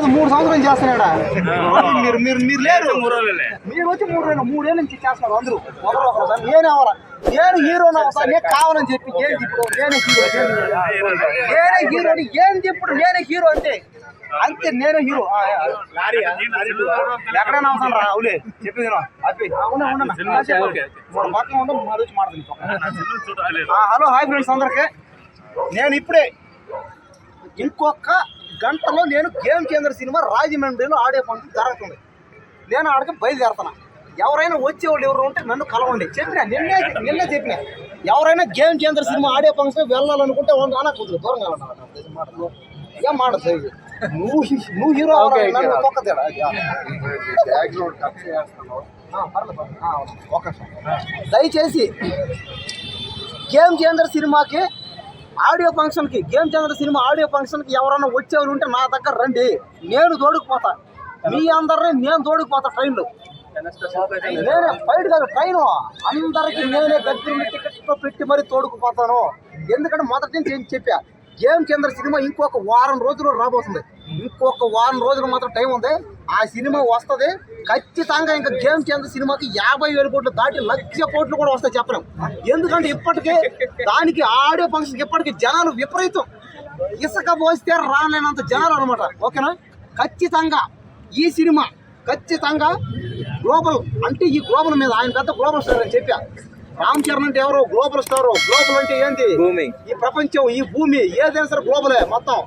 కాదు మూడు సంవత్సరం చేస్తున్నాడా? మీరు మీరు మీరు లేరు. మీరు వచ్చి మూడు రెండు మూడేళ్ళ నుంచి చేస్తున్నారు అందరూ. ఒకరు ఒకరు సార్? నేనే అవ్వాలా నేను హీరో నేను కావాలని చెప్పి ఏంటి ఇప్పుడు నేనే హీరో నేనే హీరో. ఏంటి ఇప్పుడు నేనే హీరో అంటే? అంతే నేనే హీరో. ఎక్కడైనా అవసరం రా అవులే. చెప్పు. పక్కన ఉండం మరి వచ్చి మాట్లాడుతుంది హలో హాయ్ ఫ్రెండ్స్ అందరికి. నేను ఇప్పుడే ఇంకొక గంటలో నేను గేమ్ చేంజర్ సినిమా రాజమండ్రిలో ఆడే పనులు జరుగుతుంది. నేను ఆడికి బయలుదేరుతున్నా. ఎవరైనా వచ్చేవాళ్ళు ఎవరు ఉంటే నన్ను కలవండి. చెప్పిన నిన్నే నిన్నే చెప్పిన. ఎవరైనా గేమ్ చేంజర్ సినిమా ఆడే ఫంక్షన్ వెళ్ళాలనుకుంటే వాళ్ళు రానా కూతురు దూరం కావాలన్నా ఏం మాట సరి నువ్వు నువ్వు హీరో తేడా. ఒక్క. దయచేసి గేమ్ చేంజర్ సినిమాకి ఆడియో ఫంక్షన్కి గేమ్ చంద్ర సినిమా ఆడియో ఫంక్షన్కి ఎవరైనా వచ్చేవాళ్ళు ఉంటే నా దగ్గర రండి. నేను తోడుకుపోతా మీ అందరినీ నేను తోడుకుపోతా ట్రైన్లో. నేనే బయట కాదు ట్రైన్. అందరికి నేనే దగ్గర టికెట్ పెట్టి మరీ తోడుకుపోతాను. ఎందుకంటే మొదటి నుంచి ఏం చెప్పా గేమ్ చంద్ర సినిమా ఇంకొక వారం రోజులు రాబోతుంది. ఇంకొక వారం రోజులు మాత్రం టైం ఉంది. ఆ సినిమా వస్తుంది. ఖచ్చితంగా ఇంకా గేమ్ చేసిన సినిమాకి యాభై వేల కోట్లు దాటి లక్ష కోట్లు కూడా వస్తాయి చెప్పడం ఎందుకంటే ఇప్పటికే దానికి ఆడియో ఫంక్షన్కి ఇప్పటికీ జనాలు విపరీతం. ఇసుక పోస్తే రాలేనంత జనాలు అనమాట ఓకేనా? ఖచ్చితంగా ఈ సినిమా ఖచ్చితంగా గ్లోబల్ అంటే ఈ గ్లోబల్ మీద ఆయన పెద్ద గ్లోబల్ స్టార్ అని చెప్పా. రామ్ చరణ్ అంటే ఎవరు? Global star. గ్లోబల్ అంటే ఏంటి భూమి. ఈ ప్రపంచం ఈ భూమి ఏదైనా సరే గ్లోబలే మొత్తం.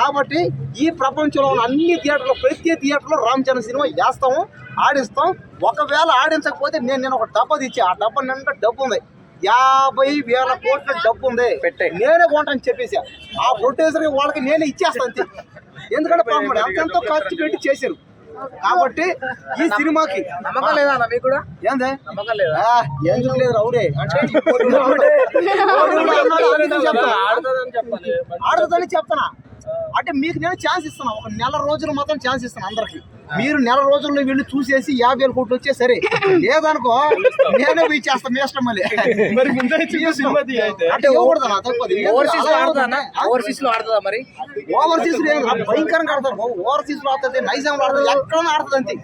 కాబట్టి ఈ ప్రపంచంలో ఉన్న అన్ని థియేటర్లు ప్రతి థియేటర్లో రామ్ చరణ్ సినిమా వేస్తాము ఆడిస్తాం. ఒకవేళ ఆడించకపోతే నేను నేను ఒక డబ్బా తెచ్చి ఆ డబ్బా నిండా డబ్బు ఉంది. యాభై వేల కోట్ల డబ్బు ఉంది. పెట్టే. నేనే కొంటాను చెప్పేసి. ఆ ప్రొడ్యూసర్ వాళ్ళకి నేనే ఇచ్చేస్తాను ఎందుకంటే ఎంతెంతో ఖర్చు పెట్టి చేశారు. కాబట్టి ఈ సినిమాకి నమ్మకం లేదా మీకు కూడా? ఏందే? నమ్మకం లేదా? ఆ, ఎందుకు లేదు రౌరే అంటే ఈ కోడిగుడ్డు కోడిగుడ్డు అన్నాడు, అందుకని చెప్తా. ఆడుతుందని చెప్పాలి. ఆడుతుందని చెప్తానా అంటే మీకు నేను ఛాన్స్ ఇస్తున్నా. ఒక నెల రోజులు మాత్రం ఛాన్స్ ఇస్తాను అందరికి. మీరు నెల రోజుల్లో వెళ్ళి చూసేసి యాభై వేల కోట్లు వచ్చే సరే. లేదనుకో నేనే పోయి చేస్తాను మీ ఇష్టం మళ్ళీ. మరి ముందే సినిమా అంటే ఇవ్వకూడదు తప్పది. ఓవర్సీస్లో ఆడుతుందా ఓవర్సీస్లో ఆడుతుందా మరి? ఓవర్సీస్ భయంకరంగా ఆడతారు. ఓవర్సీస్లో ఆడుతుంది నైజాం ఆడుతుంది ఎక్కడ ఆడుతుంది అంతే.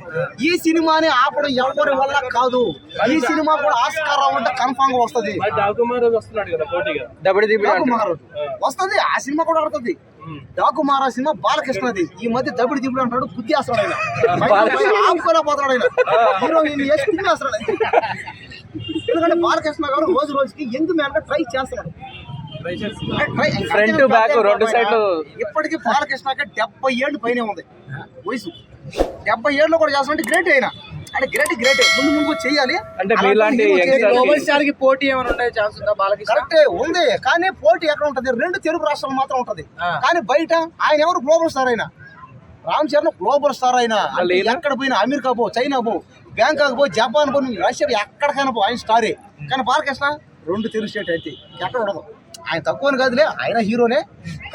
ఈ సినిమాని ఆపడం ఎవరి వల్ల కాదు. ఈ సినిమా కూడా ఆస్కార్ ఉంటే కన్ఫామ్గా వస్తుంది వస్తుంది. ఆ సినిమా కూడా ఆడుతుంది. డాకు మహారాజ్ సినిమా బాలకృష్ణది ఈ మధ్య దబిడి దిబుడు అంటాడు బుద్ధి ఆయన. ఆపుకోలే పోతాడు ఆయన. హీరో ఈయన వేసి కుమ్మేస్తాడు ఆయన. ఎందుకంటే బాలకృష్ణ గారు రోజు రోజుకి ఎందుకు మేనక ట్రై చేస్తున్నాడు ట్రై- Front, back రెండు side లు. ఇప్పటికీ బాలకృష్ణకి డెబ్బై ఏళ్ళు పైనే ఉంది. వయసు. డెబ్బై ఏళ్ళు కూడా చేస్తామంటే గ్రేట్ అయినా అంటే గ్రేట్ గ్రేట్ ముందు ముందు చెయ్యాలి అంటే మీలాంటి youngsters చేయాలి. కి- పోటీ ఏమైనా ఉండే ఛాన్స్ ఉందా బాలకృష్ణ? కరెక్టే ఉంది. కానీ పోటీ ఎక్కడ ఉంటది? రెండు తెలుగు రాష్ట్రాలు మాత్రం ఉంటది. కానీ బయట ఆయన ఎవరు? గ్లోబల్ స్టార్ అయినా. రామ్ చరణ్ గ్లోబల్ స్టార్ అయినా? ఎక్కడ పోయినా? అమెరికా పో చైనా పో బ్యాంకాక్ పో జపాన్ పో నువ్వు రష్యా ఎక్కడికైనా పో. ఆయన స్టారే కానీ బాలకృష్ణ రెండు తెలుగు స్టేట్ అయితే. ఎక్కడ ఉండదు. ఆయన తక్కువని కాదులే. ఆయన హీరోనే.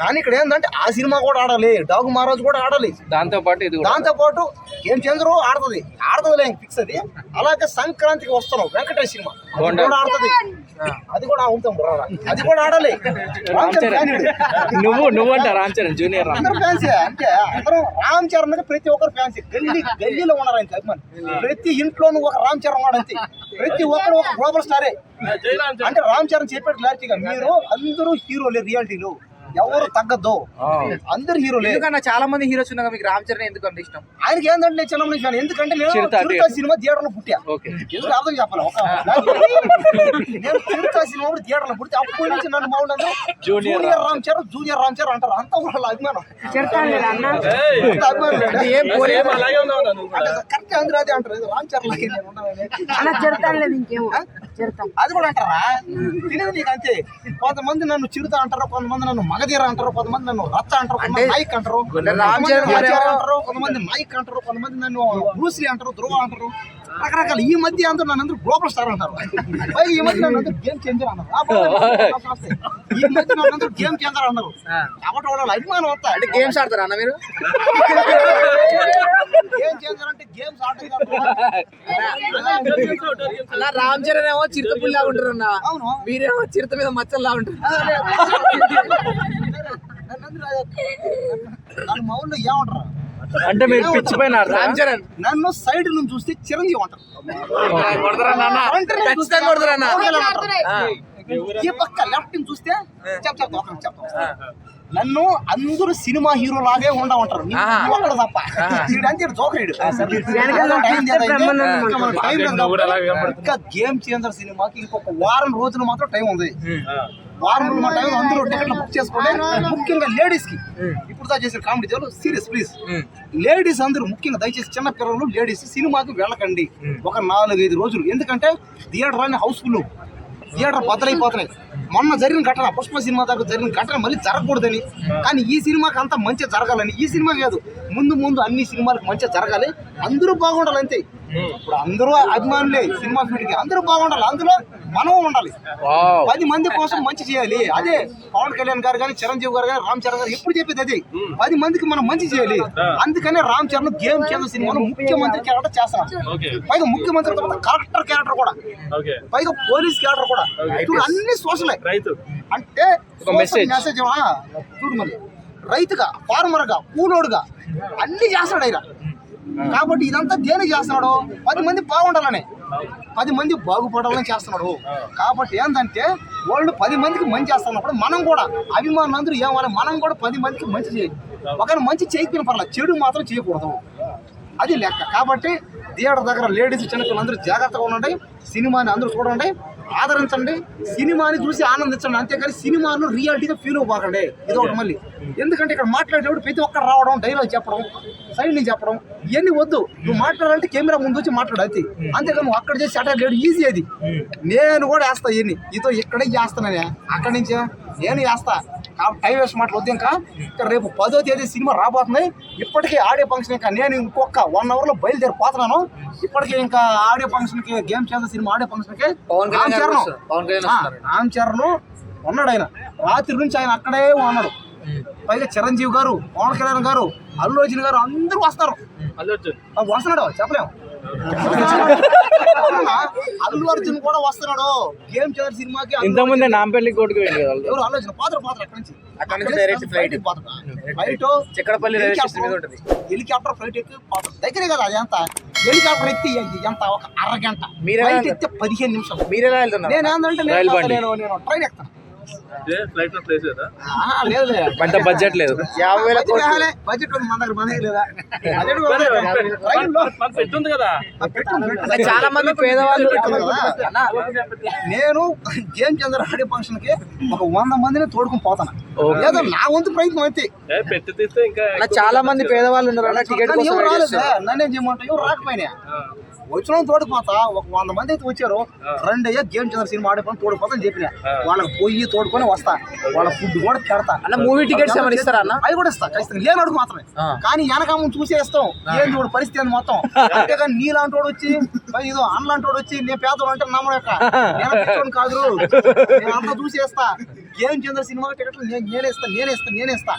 కానీ ఇక్కడ ఏంటంటే ఆ సినిమా కూడా ఆడాలి డాగు మహారాజు కూడా ఆడాలి. దాంతో పాటు ఇది కూడా. దాంతో పాటు ఏం చంద్రు ఆడుతుంది. ఆడుతుంది ఫిక్స్ అది. అలాగే సంక్రాంతికి వస్తున్నాం వెంకటేష్ సినిమా. అది బోండా. కూడా ఆడుతుంది. అది కూడా ఉంటాం. అది కూడా ఆడాలి. రామ్ చరణ్ ఫ్యాన్ ఈడు. నువ్వు నువ్వంట రామ్ చరణ్ జూనియర్ రామ్ అందరూ ఫ్యాన్సే అంటే అందరూ రామ్ చరణ్ అంటే ప్రతి ఒక్కరు ఫ్యాన్సీ. గల్లీ గల్లీలో ఉన్నారు ఆయన అభిమాని ప్రతి ఇంట్లోనూ ఒక రామ్ చరణ్ ఉన్నాడు అంతే. ప్రతి ఒక్కరు ఒక గ్లోబల్ స్టారే అంటే రామ్ చరణ్ చెప్పాడు క్లారిటీగా మీరు అందరూ హీరోలే రియాలిటీలో. ఎవరు తగ్గద్దు. అందరు హీరోలే. ఎందుకన్నా చాలా మంది హీరోస్ ఉన్నారు మీకు రామ్ చరణ్ ఎందుకు అంత ఇష్టం? ఆయనకి ఏంటంటే నేను చిన్నప్పటి ఫ్యాన్ ఎందుకంటే నేను చిరుత సినిమా థియేటర్లో పుట్టా. ఓకే. ఎందుకు అర్థం చెప్పాలి? ఒక నేను చిరుత సినిమా కూడా థియేటర్లో పుడితే అప్పటి నుంచి నన్ను బాగుండదు. జూనియర్ రామ్ చరణ్ జూనియర్ రామ్ చరణ్ అంటారు. అంతా వాళ్ళ అభిమానం. అభిమానం లేదు. ఏం పోలే అంటే కరెక్ట్ అందరూ అదే అంటారు. రామ్ చరణ్. అలా చెడతాను లేదు ఇంకేమో. అది కూడా అంటారా? తెలియదు నీకు అంతే. కొంతమంది నన్ను చిరుత అంటారు కొంతమంది నన్ను మగధీర అంటారు కొంతమంది నన్ను రచ్చ అంటారు కొంతమంది నాయక్ అంటారు అంటారు కొంతమంది నాయక్ అంటారు కొంతమంది నన్ను బ్రూస్లీ అంటారు ధ్రువ అంటారు. రకరకాల. ఈ మధ్య అందరూ నన్ను అందరూ గ్లోబల్ స్టార్ అంటారు. పైగా ఈ మధ్య నన్ను అందరూ గేమ్ చేంజర్ అన్నారు. ఈ మధ్య నన్ను అందరూ గేమ్ చేంజర్ అన్నారు. కాబట్టి వాళ్ళ అభిమానం వస్తా అంటే గేమ్స్ ఆడతారా అన్న మీరు? గేమ్ చేంజర్ అంటే గేమ్స్ కాదు. అలా రామ్ చరణ్ ఏమో చిరుత పుల్లా ఉంటారు అన్న అవును. మీరేమో చిరుత మీద మచ్చల్లా ఉంటారు. ఏమంటారు? అంటే మీరు పిచ్చి పైన రామ్ చరణ్. నన్ను సైడ్ నుంచి చూస్తే చిరంజీవి అంటారు. కొడతారా నాన్న ఖచ్చితంగా కొడతారా అన్న ఆ. ఈ పక్క లెఫ్ట్ చూస్తే చెప్తా చెప్తా నన్ను అందరూ సినిమా హీరో లాగే ఉండా ఉంటారు. నీ ఆహా. ఒక్కడు తప్ప. జోకరీడు ఇంకా గేమ్ చేంజర్ సినిమాకి ఇంకొక వారం రోజులు మాత్రం టైం ఉంది. వారం రోజులు మా టైం అందరూ టికెట్లు బుక్ చేసుకోండి ముఖ్యంగా లేడీస్కి. ఇప్పుడు దా చేసిన కామెడీ దేవులు సీరియస్ ప్లీజ్. లేడీస్ అందరూ ముఖ్యంగా దయచేసి చిన్న పిల్లలు లేడీస్ సినిమాకి వెళ్ళకండి. ఒక నాలుగైదు రోజులు. ఎందుకంటే థియేటర్ అనే హౌస్ఫుల్ థియేటర్ బద్దలైపోతున్నాయి. మొన్న జరిగిన ఘటన పుష్ప సినిమా దగ్గర జరిగిన ఘటన మళ్ళీ జరగకూడదని. కానీ ఈ సినిమాకి అంతా మంచిగా జరగాలని ఈ సినిమా కాదు. ముందు ముందు అన్ని సినిమాలకు మంచిగా జరగాలి. అందరూ బాగుండాలి అంతే ఇప్పుడు అందరూ అభిమానులే సినిమా ఫీల్డ్కి అందరూ బాగుండాలి. అందులో మనం ఉండాలి. పది మంది కోసం మంచి చేయాలి. అదే పవన్ కళ్యాణ్ గారు కానీ చిరంజీవి గారు కానీ రామ్ చరణ్ గారు ఎప్పుడు చెప్పేది అదే. పది మందికి మనం మంచి చేయాలి. అందుకనే రామ్ చరణ్ గేమ్ చేంజర్ సినిమాలో ముఖ్యమంత్రి క్యారెక్టర్ చేస్తాను పైగా ముఖ్యమంత్రి తర్వాత కలెక్టర్ క్యారెక్టర్ కూడా. పైగా పోలీస్ క్యారెక్టర్ కూడా. చూడు అన్ని సోషలే. అంటే. మెసేజ్ చూడు మరి. రైతుగా ఫార్మర్గా కూలోడుగా అన్ని చేస్తాడు ఆయన. కాబట్టి ఇదంతా దేనికి చేస్తున్నాడు? పది మంది బాగుండాలని. పది మంది బాగుపడాలని చేస్తున్నాడు. కాబట్టి ఏంటంటే వాళ్ళు పది మందికి మంచి చేస్తున్నప్పుడు మనం కూడా అభిమానులందరూ ఏమవాలి మనం కూడా పది మందికి మంచి చేయాలి ఒకరిని మంచి చేయకపోయిన పర్లేదు చెడు మాత్రం చేయకూడదు. అది లెక్క. కాబట్టి థియేటర్ దగ్గర లేడీస్ చిన్నపిల్లలందరూ జాగ్రత్తగా ఉండండి. సినిమాని అందరూ చూడండి. ఆదరించండి. సినిమాని చూసి ఆనందించండి. అంతేకాని సినిమాను రియాలిటీగా ఫీల్ అవ్వకండి. ఇది ఒకటి మళ్ళీ. ఎందుకంటే ఇక్కడ మాట్లాడేటప్పుడు ప్రతి ఒక్కరు రావడం డైలాగ్ చెప్పడం సైడ్ నుంచి చెప్పడం ఇవన్నీ వద్దు. నువ్వు మాట్లాడాలంటే కెమెరా ముందు వచ్చి మాట్లాడు అది అంతేకాని నువ్వు అక్కడ చేసి అటాక్ లేడు ఈజీ అది. నేను కూడా వేస్తా ఇవన్నీ. ఇదో ఇక్కడే చేస్తాననే అక్కడి నుంచి నేను వేస్తా. టైం వేస్ట్ మాటలు వద్దు ఇంకా. ఇంకా రేపు పదో తేదీ సినిమా రాబోతుంది ఇప్పటికే ఆడియో ఫంక్షన్ ఇంకా నేను ఇంకొక వన్ అవర్లో బయలుదేరిపోతున్నాను ఇప్పటికే ఇంకా ఆడియో ఫంక్షన్కి గేమ్ చేసిన సినిమా ఆడియో ఫంక్షన్కి పవన్ కళ్యాణ్. పవన్ కళ్యాణ్. రామ్ చరణ్ ఉన్నాడు ఆయన. రాత్రి నుంచి ఆయన అక్కడే ఉన్నాడు. పైగా చిరంజీవి గారు పవన్ కళ్యాణ్ గారు అల్లు అర్జున్ గారు అందరూ వస్తారు. వస్తున్నాడు చెప్పలేము? అల్లు అర్జున్ కూడా వస్తున్నాడు. గేమ్ చేసిన సినిమాకి? అల్లు ఇంతకుముందే నాంపల్లి కోటికి వెళ్ళి. ఎవరు? ఆలోచన పాత్ర పాత్ర అక్కడి నుంచి అక్కడి నుంచి flight. Flight Chikkadpally railway station మీద ఉంటుంది. హెలికాప్టర్ ఫ్లైట్ ఎక్కి పాత్ర. దగ్గరే కదా అది ఎంత హెలికాప్టర్ ఎక్కి ఎంత ఒక అరగంట. మీరే ఫ్లైట్. ఎక్కితే పదిహేను నిమిషాలు. మీరు ఎలా వెళ్తున్నారు నేను ఏంటంటే నేను ట్రైన్ ఎక్కుతాను. లేదా? లేదు లేదు. అంత బడ్జెట్ లేదు. యాభై బడ్జెట్ లేదా? పెట్టుంది కదా. చాలా మంది పేదవాళ్ళు నేను గేమ్ చంద్ర ఆడే ఫంక్షన్కి ఒక వంద మందిని తోడుకుని పోతాను. ఏదో నా వంతు ప్రయత్నం అయితే. చాలా మంది పేదవాళ్ళు ఉన్నారు. టికెట్ కోసం రాలేదు. నన్నేం చేయమంటా రాకపోయినా. వచ్చిన తోడుకుపోతా ఒక వంద మంది అయితే వచ్చారు రెండు అయ్యా గేమ్ చంద్ర సినిమా ఆడే పని తోడుకుపోతా అని చెప్పిన. వాళ్ళకి పోయి తోడుకొని వస్తా. వాళ్ళ ఫుడ్ కూడా పెడతా. అన్న మూవీ టికెట్స్ ఏమైనా ఇస్తారా అన్న? అవి కూడా ఇస్తా ఖచ్చితంగా. లేని అడుగు మాత్రమే. కానీ వెనక ముందు చూసేస్తాం ఏం చూడు పరిస్థితి అని మొత్తం? అంతేగాని నీలాంటి వాడు వచ్చి ఇదో అన్నలాంటి వాడు వచ్చి నేను పేదవాడు అంటే నమ్మడం యొక్క నేను కాదు. నేను అంతా చూసేస్తా ఏం చంద్ర సినిమా టికెట్లు నేను నేనే ఇస్తా నేనే ఇస్తా నేనే ఇస్తా.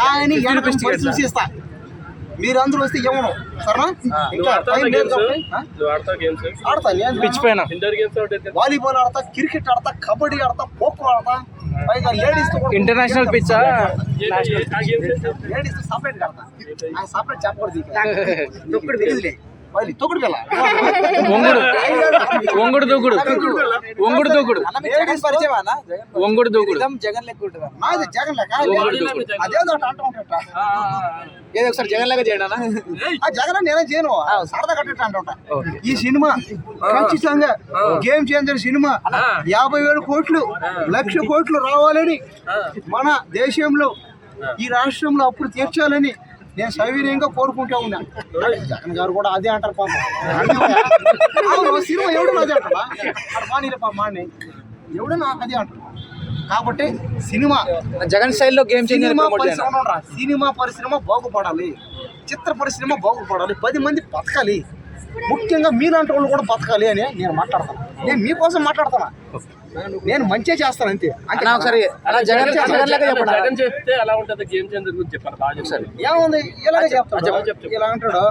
కానీ వెనక ముందు పరిస్థితి చూసి ఇస్తా మీరు అందరూ వస్తే ఏమను సరేనా? ఇంకా టైం లేదు కాబట్టి, ఆడతా నేను పిచ్ పైన. వాలీబాల్ ఆడతా క్రికెట్ ఆడతా కబడ్డీ ఆడతా ఖోఖో ఆడతా. పైగా లేడీస్ ఇంటర్నేషనల్ పిచ్చా లేడీస్ సపరేట్ ఆడతా. ఆయన సపరేట్ చెప్పకూడదు తెలియదులే పిల్ల. ఒంగుడు. ఒంగుడు దూకుడు ఒంగుడు దూకుడు ఒంగుడు దూకుడు జగన్ లెక్క ఉంటుంది జగన్ లెక్క. అంటూ ఉంటా ఏదో ఒకసారి జగన్ లెక్క చేయండి అన్న. ఆ జగన్ నేనే చేయను. సరదా కట్టేట అంటుంటా ఈ సినిమా ఖచ్చితంగా గేమ్ చేంజర్ సినిమా. యాభై వేల కోట్లు లక్ష కోట్లు రావాలని మన దేశంలో ఈ రాష్ట్రంలో అప్పుడు తీర్చాలని నేను సవినయంగా కోరుకుంటా ఉన్నా. జగన్ గారు కూడా అదే అంటారు పాపం. సినిమా ఎవడు అదే అంటారా? మానేలే పాప మానే ఎవడు నాకు అదే అంటారు? కాబట్టి సినిమా జగన్ స్టైల్లో గేమ్ సినిమా పరిశ్రమ. సినిమా పరిశ్రమ బాగుపడాలి. చిత్ర పరిశ్రమ బాగుపడాలి. పది మంది బతకాలి. ముఖ్యంగా మీలాంటి వాళ్ళు కూడా బతకాలి అని నేను మాట్లాడతాను. నేను మీకోసం మాట్లాడతాను నేను మంచిగా చేస్తాను అంతే. అంతే అన్న ఒకసారి అన్న జగన్ జగన్ చెప్తే ఎలా ఉంటది గేమ్ చేంజర్ గురించి చెప్పాలి బాగా ఏముంది? ఇలాగే చెప్పు. ఇలా అంటాడు.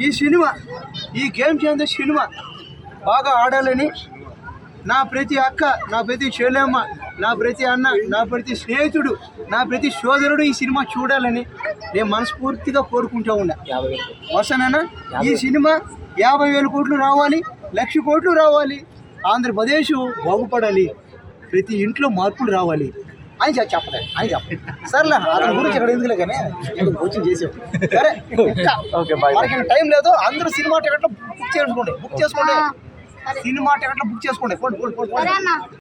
ఈ సినిమా ఈ గేమ్ చేంజర్ సినిమా బాగా ఆడాలని నా ప్రతి అక్క నా ప్రతి చెల్లెమ్మ నా ప్రతి అన్న నా ప్రతి స్నేహితుడు నా ప్రతి సోదరుడు ఈ సినిమా చూడాలని నేను మనస్ఫూర్తిగా కోరుకుంటూ ఉన్నా. వస్తానన్నా ఈ సినిమా యాభై వేల కోట్లు రావాలి లక్ష కోట్లు రావాలి. ఆంధ్రప్రదేశ్ బాగుపడాలి. ప్రతి ఇంట్లో మార్పులు రావాలి. ఆయన చెప్- చెప్పలేదు ఆయన చెప్పలేదు సర్లే అతని గురించి ఇక్కడ ఎందుకులే కానీ నేను కోచింగ్ చేసావు సరే ఇంకా మనకి టైం లేదు అందరూ సినిమా టికెట్లు బుక్ చేసుకోండి బుక్ చేసుకోండి. సినిమా టికెట్లు బుక్ చేసుకోండి.